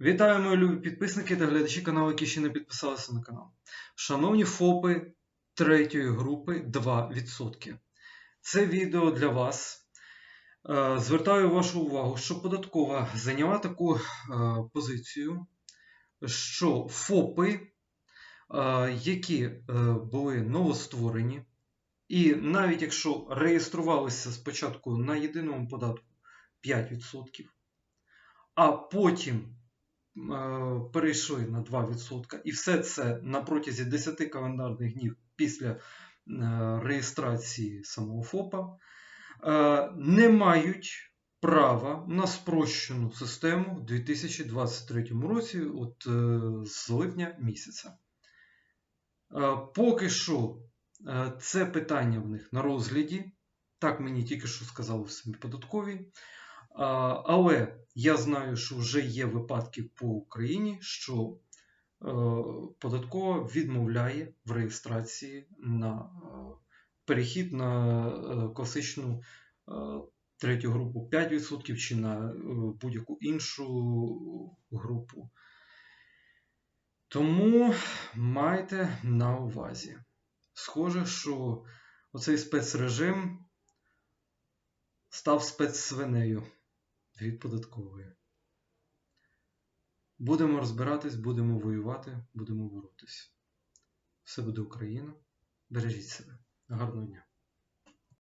Вітаю, мої любі підписники та глядачі каналу, які ще не підписалися на канал. Шановні ФОПи третьої групи 2%. Це відео для вас. Е, Звертаю вашу увагу, що податкова зайняла таку е, позицію, що ФОПи, е, які були новостворені, і навіть якщо реєструвалися спочатку на єдиному податку 5%, а потім перейшли на 2%, і все це на протязі 10 календарних днів після е, реєстрації самого ФОПа, е, не мають права на спрощену систему в 2023 році, от е, з липня місяця. Е, Поки що е, це питання в них на розгляді. Так мені тільки що сказали в самі податкові. Але я знаю, що вже є випадки по Україні, що е, податкова відмовляє в реєстрації на е, перехід на е, класичну третю групу 5% чи на будь-яку іншу групу. Тому майте на увазі. Схоже, що оцей спецрежим став спецсвинею від податкової. Будемо розбиратись, будемо воювати, будемо боротись. Все буде Україна. Бережіть себе. Гарного дня.